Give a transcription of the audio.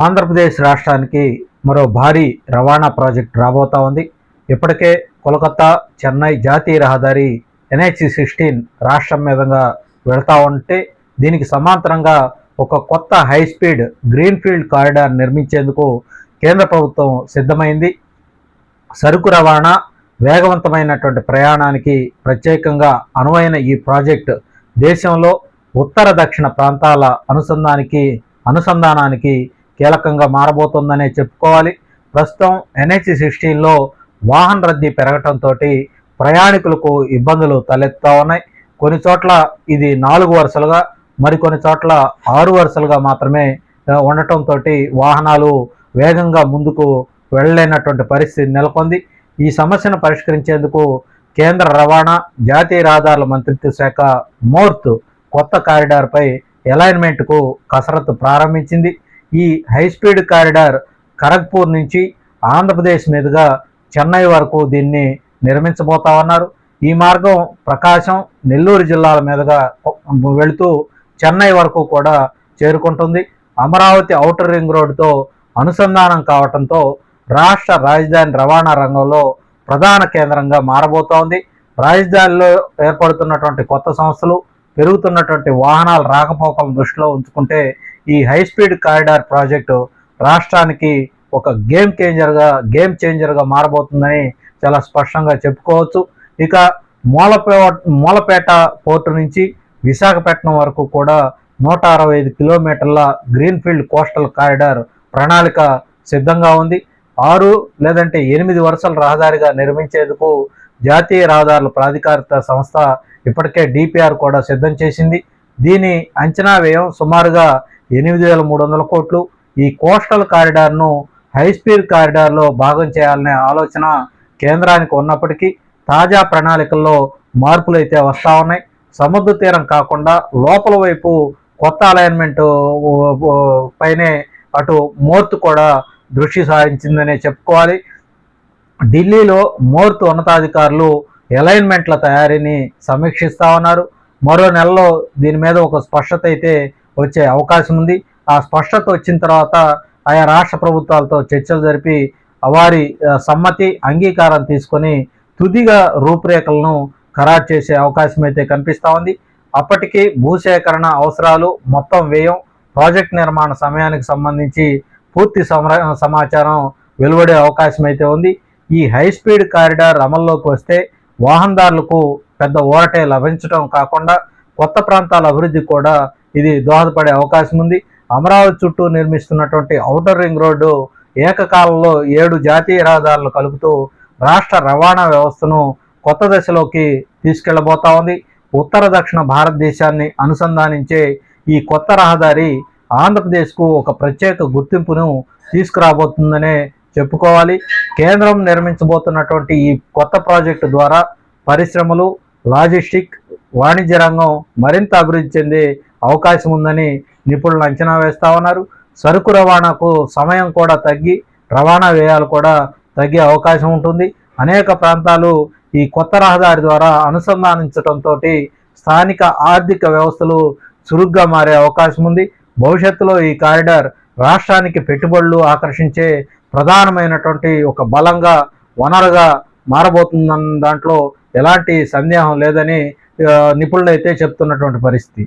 ఆంధ్రప్రదేశ్ రాష్ట్రానికి మరో భారీ రవాణా ప్రాజెక్ట్ రాబోతా ఉంది. ఇప్పటికే కోలకత్తా చెన్నై జాతీయ రహదారి ఎన్హెచ్ సిక్స్టీన్ రాష్ట్రం మీదుగా వెళ్తా ఉంటే దీనికి సమాంతరంగా ఒక కొత్త హై స్పీడ్ గ్రీన్ఫీల్డ్ కారిడార్ నిర్మించేందుకు కేంద్ర ప్రభుత్వం సిద్ధమైంది. సరుకు రవాణా వేగవంతమైనటువంటి ప్రయాణానికి ప్రత్యేకంగా అనువైన ఈ ప్రాజెక్ట్ దేశంలో ఉత్తర దక్షిణ ప్రాంతాల అనుసంధానికి అనుసంధానానికి కీలకంగా మారబోతుందనే చెప్పుకోవాలి. ప్రస్తుతం ఎన్హెచ్ సిక్స్టీన్లో వాహన రద్దీ పెరగటంతో ప్రయాణికులకు ఇబ్బందులు తలెత్తా ఉన్నాయి. కొన్ని చోట్ల ఇది నాలుగు వరుసలుగా మరికొన్ని చోట్ల ఆరు వరుసలుగా మాత్రమే ఉండటంతో వాహనాలు వేగంగా ముందుకు వెళ్ళలేనటువంటి పరిస్థితి నెలకొంది. ఈ సమస్యను పరిష్కరించేందుకు కేంద్ర రవాణా జాతీయ రహదారుల మంత్రిత్వ శాఖ మోర్త్ కొత్త కారిడార్పై అలైన్మెంట్కు కసరత్తు ప్రారంభించింది. ఈ హై స్పీడ్ కారిడార్ ఖరగ్పూర్ నుంచి ఆంధ్రప్రదేశ్ మీదుగా చెన్నై వరకు దీన్ని నిర్మించబోతా ఉన్నారు. ఈ మార్గం ప్రకాశం నెల్లూరు జిల్లాల మీదుగా వెళుతూ చెన్నై వరకు కూడా చేరుకుంటుంది. అమరావతి ఔటర్ రింగ్ రోడ్డుతో అనుసంధానం కావడంతో రాష్ట్ర రాజధాని రవాణా రంగంలో ప్రధాన కేంద్రంగా మారబోతోంది. రాజధానిలో ఏర్పడుతున్నటువంటి కొత్త సంస్థలు పెరుగుతున్నటువంటి వాహనాల రాకపోకలను దృష్టిలో ఉంచుకుంటే ఈ హై స్పీడ్ కారిడార్ ప్రాజెక్టు రాష్ట్రానికి ఒక గేమ్ చేంజర్గా గేమ్ చేంజర్గా మారబోతుందని చాలా స్పష్టంగా చెప్పుకోవచ్చు. ఇక మూలపే మూలపేట పోర్టు నుంచి విశాఖపట్నం వరకు కూడా నూట అరవై ఐదు కిలోమీటర్ల గ్రీన్ఫీల్డ్ కోస్టల్ కారిడార్ ప్రణాళిక సిద్ధంగా ఉంది. ఆరు లేదంటే ఎనిమిది వరుసల రహదారిగా నిర్మించేందుకు జాతీయ రహదారుల ప్రాధికారిత సంస్థ ఇప్పటికే డిపిఆర్ కూడా సిద్ధం చేసింది. దీని అంచనా వ్యయం సుమారుగా ఎనిమిది వేల మూడు వందల కోట్లు. ఈ కోస్టల్ కారిడార్ను హై స్పీడ్ కారిడార్లో భాగం చేయాలనే ఆలోచన కేంద్రానికి ఉన్నప్పటికీ తాజా ప్రణాళికల్లో మార్పులు అయితే వస్తూ ఉన్నాయి. సముద్ర తీరం కాకుండా లోపల వైపు కొత్త అలైన్మెంట్ పైనే అటు మోర్త్ కూడా దృష్టి సారించిందనే చెప్పుకోవాలి. ఢిల్లీలో మోర్త్ ఉన్నతాధికారులు అలైన్మెంట్ల తయారీని సమీక్షిస్తా ఉన్నారు. మరో నెలలో దీని మీద ఒక స్పష్టత అయితే వచ్చే అవకాశం ఉంది. ఆ స్పష్టత వచ్చిన తర్వాత ఆయా రాష్ట్ర ప్రభుత్వాలతో చర్చలు జరిపి వారి సమ్మతి అంగీకారం తీసుకొని తుదిగా రూపురేఖలను ఖరారు చేసే అవకాశం అయితే కనిపిస్తూ ఉంది. అప్పటికి భూసేకరణ అవసరాలు మొత్తం వ్యయం ప్రాజెక్ట్ నిర్మాణ సమయానికి సంబంధించి పూర్తి సమాచారం వెలువడే అవకాశం అయితే ఉంది. ఈ హై స్పీడ్ కారిడార్ అమల్లోకి వస్తే వాహనదారులకు పెద్ద ఊరటే లభించడం కాకుండా కొత్త ప్రాంతాల అభివృద్ధి కూడా ఇది దోహదపడే అవకాశం ఉంది. అమరావతి చుట్టూ నిర్మిస్తున్నటువంటి ఔటర్ రింగ్ రోడ్డు ఏకకాలంలో ఏడు జాతీయ రహదారులు కలుపుతూ రాష్ట్ర రవాణా వ్యవస్థను కొత్త దశలోకి తీసుకెళ్ళబోతా ఉంది. ఉత్తర దక్షిణ భారతదేశాన్ని అనుసంధానించే ఈ కొత్త రహదారి ఆంధ్రప్రదేశ్కు ఒక ప్రత్యేక గుర్తింపును తీసుకురాబోతుందనే చెప్పుకోవాలి. కేంద్రం నిర్మించబోతున్నటువంటి ఈ కొత్త ప్రాజెక్టు ద్వారా పరిశ్రమలు లాజిస్టిక్ వాణిజ్య రంగం మరింత అభివృద్ధి చెందే అవకాశం ఉందని నిపుణులు అంచనా వేస్తా ఉన్నారు. సరుకు రవాణాకు సమయం కూడా తగ్గి రవాణా వ్యయాలు కూడా తగ్గే అవకాశం ఉంటుంది. అనేక ప్రాంతాలు ఈ కొత్త రహదారి ద్వారా అనుసంధానించడంతో స్థానిక ఆర్థిక వ్యవస్థలు చురుగ్గా మారే అవకాశం ఉంది. భవిష్యత్తులో ఈ కారిడార్ రాష్ట్రానికి పెట్టుబడులు ఆకర్షించే ప్రధానమైనటువంటి ఒక బలంగా వనరుగా మారబోతుందన్న దాంట్లో ఎలాంటి సందేహం లేదని నిపుణులైతే చెప్తున్నటువంటి పరిస్థితి.